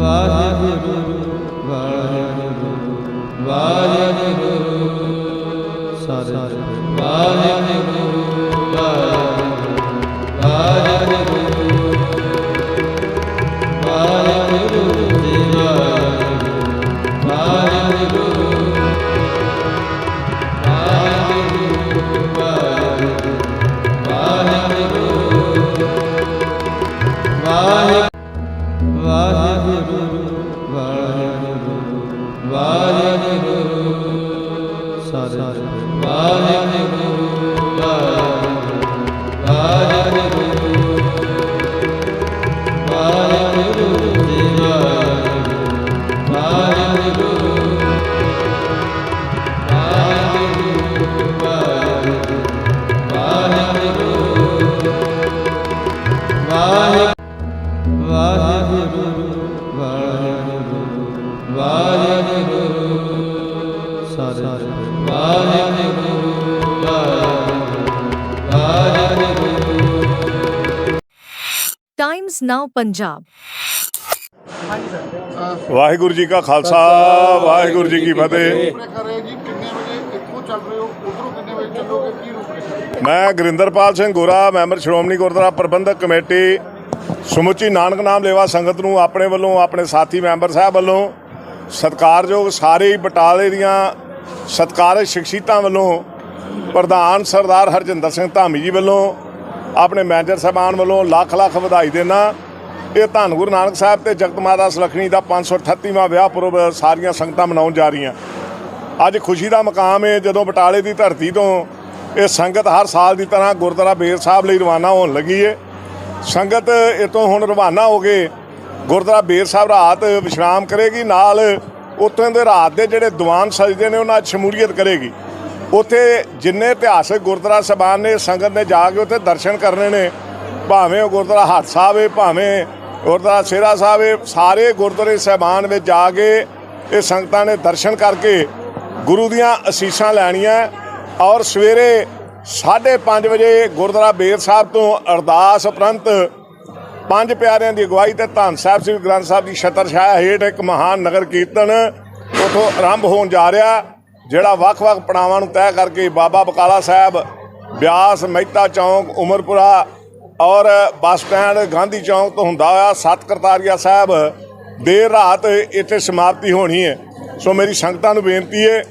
ਵਾਹਿਗੁਰੂ ਵਾਹਿਗੁਰੂ ਵਾਹਿਗੁਰੂ ਸਾਰੇ ਵਾਹਿਗੁਰੂ ਵਾਹਿਗੁਰੂ ਸਾਰੇ Waheguru Waheguru Waheguru Waheguru Waheguru Times Now Punjab. Waheguru ji ਕਾ ਖਾਲਸਾ, ਵਾਹਿਗੁਰੂ ਜੀ ਕੀ ਫਤਿਹ। ਮੈਂ ਗੁਰਿੰਦਰਪਾਲ ਸਿੰਘ ਗੋਰਾ, ਮੈਂਬਰ ਸ਼੍ਰੋਮਣੀ ਗੁਰਦੁਆਰਾ ਪ੍ਰਬੰਧਕ ਕਮੇਟੀ, ਸਮੁੱਚੀ ਨਾਨਕ ਨਾਮ ਲੇਵਾ ਸੰਗਤ ਨੂੰ ਆਪਣੇ ਵੱਲੋਂ, ਆਪਣੇ ਸਾਥੀ ਮੈਂਬਰ ਸਾਹਿਬ ਵੱਲੋਂ, ਸਤਿਕਾਰਯੋਗ ਸਾਰੇ ਬਟਾਲੇ ਦੀਆਂ ਸਤਿਕਾਰਜ ਸ਼ਖਸੀਅਤਾਂ ਵੱਲੋਂ, ਪ੍ਰਧਾਨ ਸਰਦਾਰ ਹਰਜਿੰਦਰ ਸਿੰਘ ਧਾਮੀ ਜੀ ਵੱਲੋਂ ਆਪਣੇ ਮੈਨੇਜਰ ਸਾਹਿਬਾਨ ਵੱਲੋਂ ਲੱਖ ਲੱਖ ਵਧਾਈ ਦੇਣਾ। ਇਹ ਧੰਨ ਗੁਰੂ ਨਾਨਕ ਸਾਹਿਬ ਤੇ ਜਗਤ ਮਾਤਾ ਸੁਲੱਖਣੀ ਦਾ 538ਵਾਂ ਵਿਆਹ ਪੁਰਬ ਸਾਰੀਆਂ ਸੰਗਤਾਂ ਮਨਾਉਣ ਜਾ ਰਹੀਆਂ। ਅੱਜ ਖੁਸ਼ੀ ਦਾ ਮਕਾਮ ਹੈ ਜਦੋਂ ਬਟਾਲੇ ਦੀ ਧਰਤੀ ਤੋਂ ਇਹ ਸੰਗਤ ਹਰ ਸਾਲ ਦੀ ਤਰ੍ਹਾਂ ਗੁਰਦੁਆਰਾ ਬੇਰ ਸਾਹਿਬ ਲਈ ਰਵਾਨਾ ਹੋਣ ਲੱਗੀ ਹੈ ਸੰਗਤ ਇਤੋਂ ਹੁਣ ਰਵਾਨਾ ਹੋ ਕੇ ਗੁਰਦੁਆਰਾ ਬੇਰ ਸਾਹਿਬ ਰਾਤ ਵਿਸ਼ਰਾਮ ਕਰੇਗੀ, ਨਾਲ ਉੱਥੋਂ ਦੇ ਰਾਤ ਦੇ ਜਿਹੜੇ ਦੀਵਾਨ ਸਜਦੇ ਨੇ, ਉਹਨਾਂ 'ਚ ਸ਼ਮੂਲੀਅਤ ਕਰੇਗੀ। ਉੱਥੇ ਜਿੰਨੇ ਇਤਿਹਾਸਕ ਗੁਰਦੁਆਰਾ ਸਾਹਿਬਾਨ ਨੇ, ਸੰਗਤ ਨੇ ਜਾ ਕੇ ਉੱਥੇ ਦਰਸ਼ਨ ਕਰਨੇ ਨੇ। ਭਾਵੇਂ ਉਹ ਗੁਰਦੁਆਰਾ ਹੱਥ ਸਾਹਿਬ ਹੈ ਭਾਵੇਂ ਗੁਰਦੁਆਰਾ ਸੇਰਾ ਸਾਹਿਬ ਹੈ ਸਾਰੇ ਗੁਰਦੁਆਰੇ ਸਾਹਿਬਾਨ ਵਿੱਚ ਜਾ ਕੇ ਇਹ ਸੰਗਤਾਂ ਨੇ ਦਰਸ਼ਨ ਕਰਕੇ ਗੁਰੂ ਦੀਆਂ ਅਸੀਸਾਂ ਲੈਣੀਆਂ। ਔਰ ਸਵੇਰੇ 5:30 ਵਜੇ ਗੁਰਦੁਆਰਾ ਬੇਰ ਸਾਹਿਬ ਤੋਂ ਅਰਦਾਸ ਉਪਰੰਤ ਪੰਜ ਪਿਆਰਿਆਂ ਦੀ ਅਗਵਾਈ ਤੇ ਧੰਨ ਸਾਹਿਬ ਸ੍ਰੀ ਗ੍ਰੰਥ ਸਾਹਿਬ ਦੀ ਛਤਰ ਛਾਇਆ ਹੇਠ ਇੱਕ ਮਹਾਨ ਨਗਰ ਕੀਰਤਨ ਉਥੋਂ ਆਰੰਭ ਹੋਣ ਜਾ ਰਿਹਾ। ਜਿਹੜਾ ਵੱਖ-ਵੱਖ ਪੜਾਵਾਂ ਨੂੰ ਤੈਅ ਕਰਕੇ ਬਾਬਾ ਬਕਾਲਾ ਸਾਹਿਬ, ਬਿਆਸ, ਮਹਿਤਾ ਚੌਂਕ, ਉਮਰਪੁਰਾ ਔਰ ਬੱਸ ਸਟੈਂਡ, ਗਾਂਧੀ ਚੌਂਕ ਤੋਂ ਹੁੰਦਾ ਹੋਇਆ ਸੱਤ ਕਰਤਾਰੀਆ ਸਾਹਿਬ, ਦੇਰ ਰਾਤ ਇੱਥੇ ਸਮਾਪਤੀ ਹੋਣੀ ਹੈ। ਸੋ ਮੇਰੀ ਸੰਗਤਾਂ ਨੂੰ ਬੇਨਤੀ ਹੈ,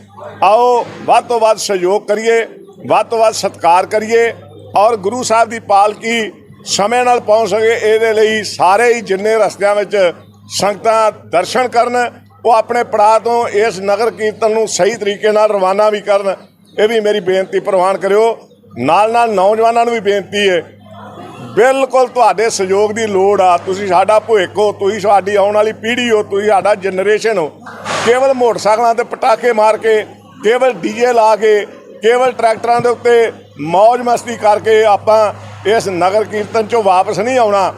ਆਓ ਵੱਧ ਤੋਂ ਵੱਧ ਸਹਿਯੋਗ ਕਰੀਏ, ਵੱਧ ਤੋਂ ਵੱਧ ਸਤਿਕਾਰ ਕਰੀਏ ਔਰ ਗੁਰੂ ਸਾਹਿਬ ਦੀ ਪਾਲਕੀ ਸਮੇਂ ਨਾਲ ਪਹੁੰਚ ਸਕੇ। ਇਹਦੇ ਲਈ ਸਾਰੇ ਹੀ ਜਿੰਨੇ ਰਸਤਿਆਂ ਵਿੱਚ ਸੰਗਤਾਂ ਦਰਸ਼ਨ ਕਰਨ ਉਹ ਆਪਣੇ ਪੜਾਅ ਤੋਂ ਇਸ ਨਗਰ ਕੀਰਤਨ ਨੂੰ ਸਹੀ ਤਰੀਕੇ ਨਾਲ ਰਵਾਨਾ ਵੀ ਕਰਨ, ਇਹ ਵੀ ਮੇਰੀ ਬੇਨਤੀ ਪ੍ਰਵਾਨ ਕਰਿਓ। ਨਾਲ ਨਾਲ ਨੌਜਵਾਨਾਂ ਨੂੰ ਵੀ ਬੇਨਤੀ ਹੈ ਬਿਲਕੁਲ ਤੁਹਾਡੇ ਸਹਿਯੋਗ ਦੀ ਲੋੜ ਆ। ਤੁਸੀਂ ਸਾਡਾ ਭਵਿੱਖ ਹੋ, ਤੁਸੀਂ ਸਾਡੀ ਆਉਣ ਵਾਲੀ ਪੀੜ੍ਹੀ ਹੋ, ਤੁਸੀਂ ਸਾਡਾ ਜਨਰੇਸ਼ਨ ਹੋ। ਕੇਵਲ ਮੋਟਰਸਾਈਕਲਾਂ ਤੇ ਪਟਾਕੇ ਮਾਰ ਕੇ, ਕੇਵਲ ਡੀਜੇ ਲਾ ਕੇ, ਕੇਵਲ ਟਰੈਕਟਰਾਂ ਦੇ ਉੱਤੇ ਮौज ਮਸਤੀ ਕਰਕੇ ਆਪਾਂ ਇਸ ਨਗਰ ਕੀਰਤਨ ਚੋਂ ਵਾਪਸ ਨਹੀਂ ਆਉਣਾ।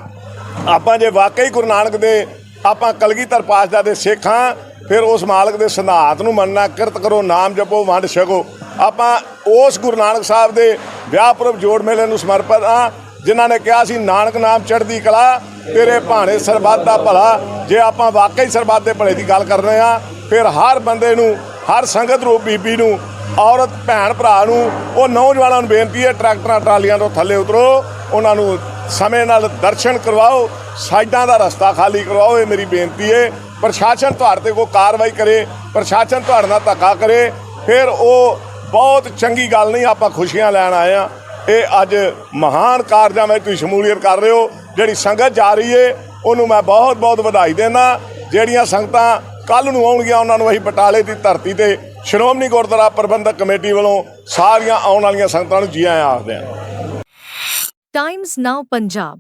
ਆਪਾਂ ਜੇ ਵਾਕਈ ਗੁਰੂ ਨਾਨਕ ਦੇ ਆਪਾਂ ਕਲਗੀਧਰ ਪਾਤਸ਼ਾਹ ਦੇ ਸਿੱਖ ਹਾਂ, ਫਿਰ ਉਸ ਮਾਲਕ ਦੇ ਸਿਧਾਂਤ ਨੂੰ ਮੰਨਣਾ, ਕਿਰਤ ਕਰੋ, ਨਾਮ ਜਪੋ, ਵੰਡ ਛਕੋ। ਆਪਾਂ ਉਸ ਗੁਰੂ ਨਾਨਕ ਸਾਹਿਬ ਦੇ ਵਿਆਹ ਪੁਰਬ ਜੋੜ ਮੇਲੇ ਨੂੰ ਸਮਰਪਿਤ ਹਾਂ, ਜਿਨ੍ਹਾਂ ਨੇ ਕਿਹਾ ਸੀ, ਨਾਨਕ ਨਾਮ ਚੜ੍ਹਦੀ ਕਲਾ, ਤੇਰੇ ਭਾਣੇ ਸਰਬੱਤ ਦਾ ਭਲਾ। ਜੇ ਆਪਾਂ ਵਾਕਈ ਸਰਬੱਤ ਦੇ ਭਲੇ ਦੀ ਗੱਲ ਕਰ ਰਹੇ ਹਾਂ, ਫਿਰ ਹਰ ਬੰਦੇ ਨੂੰ, ਹਰ ਸੰਗਤ ਰੂਪ ਬੀਬੀ ਨੂੰ, ਔਰਤ, ਭੈਣ, ਭਰਾ ਨੂੰ, ਉਹ ਨੌਜਵਾਨਾਂ ਨੂੰ ਬੇਨਤੀ ਹੈ, ਟਰੈਕਟਰਾਂ, ਟਰਾਲੀਆਂ ਤੋਂ ਥੱਲੇ ਉਤਰੋ, ਉਹਨਾਂ ਨੂੰ ਸਮੇਂ ਨਾਲ ਦਰਸ਼ਨ ਕਰਵਾਓ ਸਾਈਡਾਂ ਦਾ ਰਸਤਾ ਖਾਲੀ ਕਰਵਾਓ, ਇਹ ਮੇਰੀ ਬੇਨਤੀ ਹੈ। ਪ੍ਰਸ਼ਾਸਨ ਤੁਹਾਡੇ ਤੇ ਕੋਈ ਕਾਰਵਾਈ ਕਰੇ, ਪ੍ਰਸ਼ਾਸਨ ਤੁਹਾਡੇ ਨਾਲ ਧੱਕਾ ਕਰੇ। ਫਿਰ ਉਹ ਬਹੁਤ ਚੰਗੀ ਗੱਲ ਨਹੀਂ, ਆਪਾਂ ਖੁਸ਼ੀਆਂ ਲੈਣ ਆਏ ਆ ਇਹ ਅੱਜ ਮਹਾਨ ਕਾਰਜਾਂ ਵਿੱਚ ਤੁਸੀਂ ਸ਼ਮੂਲੀਅਤ ਕਰ ਰਹੇ ਹੋ, ਜਿਹੜੀ ਸੰਗਤ ਜਾ ਰਹੀ ਏ, ਉਹਨੂੰ ਮੈਂ ਬਹੁਤ ਬਹੁਤ ਵਧਾਈ ਦੇਣਾ ਜਿਹੜੀਆਂ ਸੰਗਤਾਂ ਕੱਲ ਨੂੰ ਆਉਣਗੀਆਂ, ਉਹਨਾਂ ਨੂੰ ਅਸੀਂ ਬਟਾਲੇ ਦੀ ਧਰਤੀ ਤੇ ਸ਼੍ਰੋਮਣੀ ਗੁਰਦੁਆਰਾ ਪ੍ਰਬੰਧਕ ਕਮੇਟੀ ਵੱਲੋਂ ਸਾਰੀਆਂ ਆਉਣ ਵਾਲੀਆਂ ਸੰਗਤਾਂ ਨੂੰ ਜੀ ਆਇਆਂ ਆਖਦੇ ਹਾਂ। Times Now Punjab